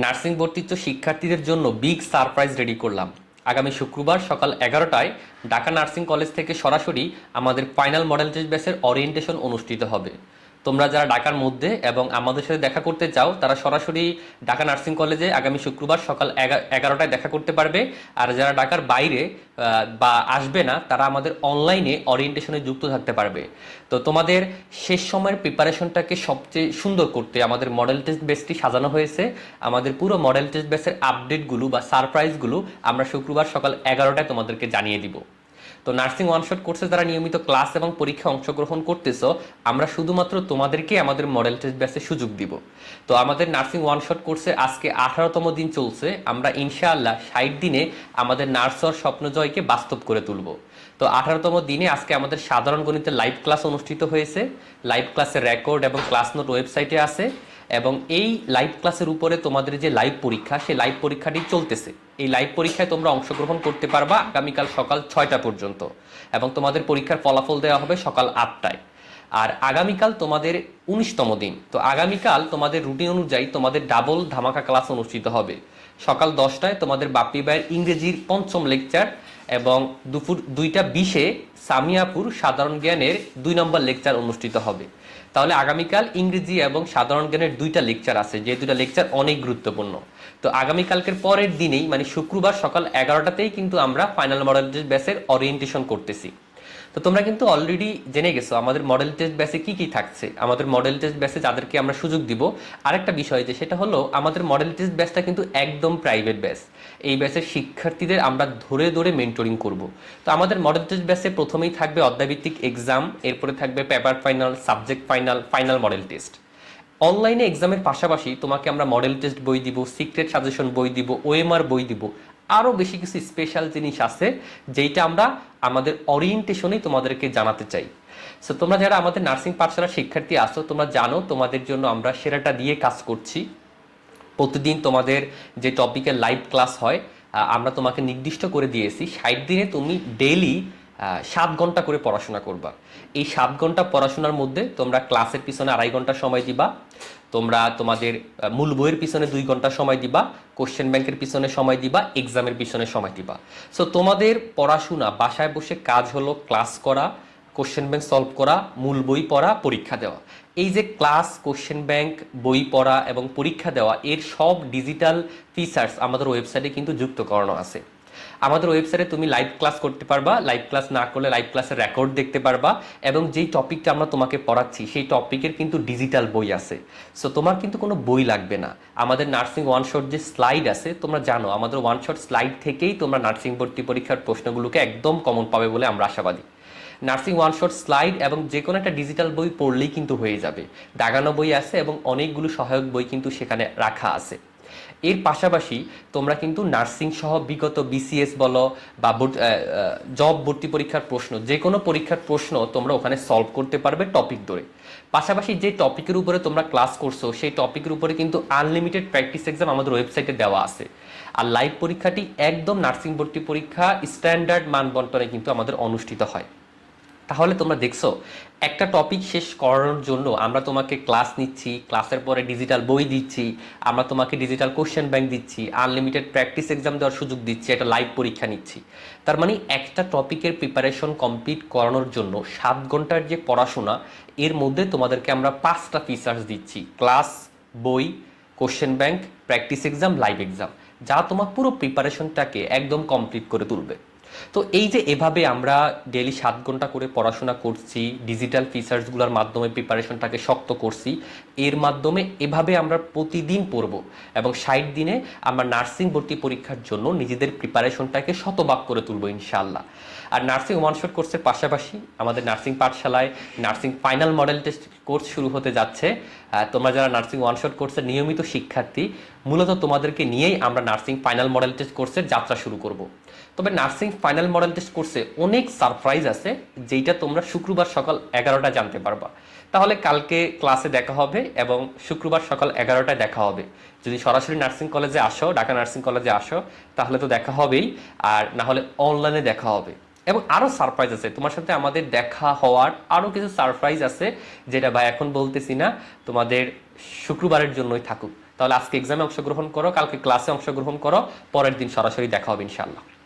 Nursing ভর্তিত শিক্ষার্থীদের জন্য big surprise ready করলাম। আগামী শুক্রবার সকাল এগারোটায় ঢাকা নার্সিং কলেজ থেকে সরাসরি আমাদের ফাইনাল মডেল টেস্ট ব্যাচের অরিয়েন্টেশন অনুষ্ঠিত হবে। তোমরা যারা ঢাকার মধ্যে এবং আমাদের সাথে দেখা করতে চাও, তারা সরাসরি ঢাকা নার্সিং কলেজে আগামী শুক্রবার সকাল এগা- এগারোটায় দেখা করতে পারবে। আর যারা ঢাকার বাইরে বা আসবে না, তারা আমাদের অনলাইনে অরিয়েন্টেশনে যুক্ত থাকতে পারবে। তো তোমাদের শেষ সময়ের প্রিপারেশনটাকে সবচেয়ে সুন্দর করতে আমাদের মডেল টেস্ট বেসটি সাজানো হয়েছে। আমাদের পুরো মডেল টেস্ট বেসের আপডেটগুলো বা সারপ্রাইজগুলো আমরা শুক্রবার সকাল এগারোটায় তোমাদেরকে জানিয়ে দিব। তো নার্সিং ওয়ান শট কোর্সে যারা নিয়মিত ক্লাস এবং পরীক্ষায় অংশগ্রহণ করতেছো, আমরা শুধুমাত্র তোমাদেরকে আমাদের মডেল টেস্ট ব্যাচে সুযোগ দিব। তো আমাদের নার্সিং ওয়ান শট কোর্সে আজকে আঠারোতম দিন চলছে, আমরা ইনশাআল্লাহ ষাট দিনে আমাদের নার্স হওয়ার স্বপ্নজয়কে বাস্তব করে তুলব। তো আঠারোতম দিনে আজকে আমাদের সাধারণ গণিতের লাইভ ক্লাস অনুষ্ঠিত হয়েছে লাইভ ক্লাসের রেকর্ড এবং ক্লাস নোট ওয়েবসাইটে আছে। এবং এই লাইভ ক্লাসের উপরে তোমাদের যে লাইভ পরীক্ষা, সেই লাইভ পরীক্ষাটি চলতেছে। এই লাইভ পরীক্ষায় তোমরা অংশগ্রহণ করতে পারবা আগামীকাল সকাল ছয়টা পর্যন্ত এবং তোমাদের পরীক্ষার ফলাফল দেওয়া হবে সকাল আটটায়। আর আগামীকাল তোমাদের উনিশতম দিন। তো আগামীকাল তোমাদের রুটিন অনুযায়ী তোমাদের ডাবল ধামাকা ক্লাস অনুষ্ঠিত হবে। সকাল দশটায় তোমাদের বাপ্পি ভাইয়ের ইংরেজির পঞ্চম লেকচার এবং দুপুর দুইটা বিশে সামিয়াপুর সাধারণ জ্ঞানের দুই নম্বর লেকচার অনুষ্ঠিত হবে। তাহলে আগামীকাল ইংরেজি এবং সাধারণ জ্ঞানের দুইটা লেকচার আছে, যে দুইটা লেকচার অনেক গুরুত্বপূর্ণ। তো আগামীকালকের পরের দিনেই মানে শুক্রবার সকাল এগারোটাতেই কিন্তু আমরা ফাইনাল মডেল ব্যাচের ওরিয়েন্টেশন করতেছি। তো তোমরা কিন্তু অলরেডি জেনে গেছো আমাদের মডেল টেস্ট ব্যাচে কি কি থাকছে। আমাদের মডেল টেস্ট ব্যাচে যাদেরকে আমরা সুযোগ দিব, আরেকটা বিষয় যে সেটা হলো আমাদের মডেল টেস্ট ব্যাচটা কিন্তু একদম প্রাইভেট ব্যাচ এই ব্যাচের শিক্ষার্থীদের আমরা ধরে ধরে মেন্টরিং করব। তো আমাদের মডেল টেস্ট ব্যাচে প্রথমেই থাকবে অধ্যায়ভিত্তিক এক্সাম এরপরে থাকবে paper final subject final final model test অনলাইনে এক্সামের পাশাপাশি তোমাকে আমরা মডেল টেস্ট বই দিব সিক্রেট সাজেশন বই দিব ওএমআর বই দিব আরও বেশি কিছু স্পেশাল জিনিস আছে, যেইটা আমরা আমাদের অরিয়েন্টেশনেই তোমাদেরকে জানাতে চাই। সো তোমরা যারা আমাদের নার্সিং পাঠশালার শিক্ষার্থী আসো তোমরা জানো তোমাদের জন্য আমরা সেরাটা দিয়ে কাজ করছি। প্রতিদিন তোমাদের যে টপিকের লাইভ ক্লাস হয় আমরা তোমাকে নির্দিষ্ট করে দিয়েছি। ষাট দিনে তুমি ডেইলি সাত ঘণ্টা করে পড়াশোনা করবা। এই সাত ঘণ্টা পড়াশোনার মধ্যে তোমরা ক্লাসের পিছনে আড়াই ঘণ্টা সময় দিবা, তোমরা তোমাদের মূল বইয়ের পিছনে দুই ঘণ্টা সময় দিবা কোশ্চেন ব্যাংকের পিছনে সময় দিবা এক্সামের পিছনে সময় দিবা। সো তোমাদের পড়াশোনা, বাসায় বসে কাজ হলো ক্লাস করা কোশ্চেন ব্যাংক সলভ করা, মূল বই পড়া, পরীক্ষা দেওয়া। এই যে ক্লাস কোশ্চেন ব্যাংক বই পড়া এবং পরীক্ষা দেওয়া, এর সব ডিজিটাল ফিচার্স আমাদের ওয়েবসাইটে কিন্তু যুক্ত করানো আছে। আমাদের ওয়েবসাইটে তুমি লাইভ ক্লাস করতে পারবা লাইভ ক্লাস না করলে লাইভ ক্লাসের রেকর্ড দেখতে পারবা এবং যেই টপিকটা আমরা তোমাকে পড়াচ্ছি, সেই টপিকের কিন্তু ডিজিটাল বই আছে। সো তোমার কিন্তু কোনো বই লাগবে না। আমাদের নার্সিং ওয়ান শট যে স্লাইড আছে, তোমরা জানো, আমাদের ওয়ান শট স্লাইড থেকেই তোমরা নার্সিং ভর্তি পরীক্ষার প্রশ্নগুলোকে একদম কমন পাবে বলে আমরা আশাবাদী। নার্সিং ওয়ান শট স্লাইড এবং যে কোনো একটা ডিজিটাল বই পড়লেই কিন্তু হয়ে যাবে। দাগানো বই আছে এবং অনেকগুলো সহায়ক বই কিন্তু সেখানে রাখা আছে। এর পাশাপাশি তোমরা কিন্তু নার্সিং সহ বিগত বিসিএস বলো বা জব ভর্তি পরীক্ষার প্রশ্ন যে কোনো পরীক্ষার প্রশ্ন তোমরা ওখানে সলভ করতে পারবে টপিক ধরে। পাশাপাশি যে টপিকের উপরে তোমরা ক্লাস করছ, সেই টপিকের উপরে কিন্তু আনলিমিটেড প্র্যাকটিস এক্সাম আমাদের ওয়েবসাইটে দেওয়া আছে। আর লাইভ পরীক্ষাটি একদম নার্সিং ভর্তি পরীক্ষা স্ট্যান্ডার্ড মানবন্টনে কিন্তু আমাদের অনুষ্ঠিত হয়। তাহলে তোমরা দেখছ, একটা টপিক শেষ করানোর জন্য আমরা তোমাকে ক্লাস নিচ্ছি ক্লাসের পরে ডিজিটাল বই দিচ্ছি, আমরা তোমাকে ডিজিটাল কোশ্চেন ব্যাংক দিচ্ছি আনলিমিটেড প্র্যাকটিস এক্সাম দেওয়ার সুযোগ দিচ্ছি, একটা লাইভ পরীক্ষা নিচ্ছি। তার মানে একটা টপিকের প্রিপারেশন কমপ্লিট করানোর জন্য সাত ঘণ্টার যে পড়াশোনা, এর মধ্যে তোমাদেরকে আমরা পাঁচটা ফিচার্স দিচ্ছি। ক্লাস বই question bank practice exam live exam যা তোমার পুরো প্রিপারেশনটাকে একদম কমপ্লিট করে তুলবে। তো এই যে এভাবে আমরা ডেলি সাত ঘণ্টা করে পড়াশোনা করছি ডিজিটাল ফিচার্সগুলোর মাধ্যমে প্রিপারেশনটাকে শক্ত করছি, এর মাধ্যমে এভাবে আমরা প্রতিদিন পড়ব এবং ষাট দিনে আমরা নার্সিং ভর্তি পরীক্ষার জন্য নিজেদের প্রিপারেশনটাকে শতভাগ করে তুলব ইনশাল্লাহ আর নার্সিং ওয়ান শট কোর্সের পাশাপাশি আমাদের নার্সিং পাঠশালায় nursing final model test course শুরু হতে যাচ্ছে। তোমরা যারা নার্সিং ওয়ান শট কোর্সের নিয়মিত শিক্ষার্থী মূলত তোমাদেরকে নিয়েই আমরা নার্সিং ফাইনাল মডেল টেস্ট কোর্সের যাত্রা শুরু করব। তবে নার্সিং ফাইনাল মডেল টেস্ট কোর্সে অনেক সারপ্রাইজ আছে যেটা তোমরা শুক্রবার সকাল এগারোটা জানতে পারবা। তাহলে কালকে ক্লাসে দেখা হবে এবং শুক্রবার সকাল এগারোটায় দেখা হবে। যদি সরাসরি নার্সিং কলেজে আসো, ঢাকা নার্সিং কলেজে আসো, তাহলে তো দেখা হবেই, আর না হলে অনলাইনে দেখা হবে। এবং আরও সারপ্রাইজ আছে, তোমার সাথে আমাদের দেখা হওয়ার আরও কিছু সারপ্রাইজ আছে, যেটা ভাই এখন বলতেছি না, তোমাদের শুক্রবারের জন্যই থাকুক। তাহলে আজকে এক্সামে অংশগ্রহণ করো, কালকে ক্লাসে অংশগ্রহণ করো, পরের দিন সরাসরি দেখা হবে ইনশাআল্লাহ।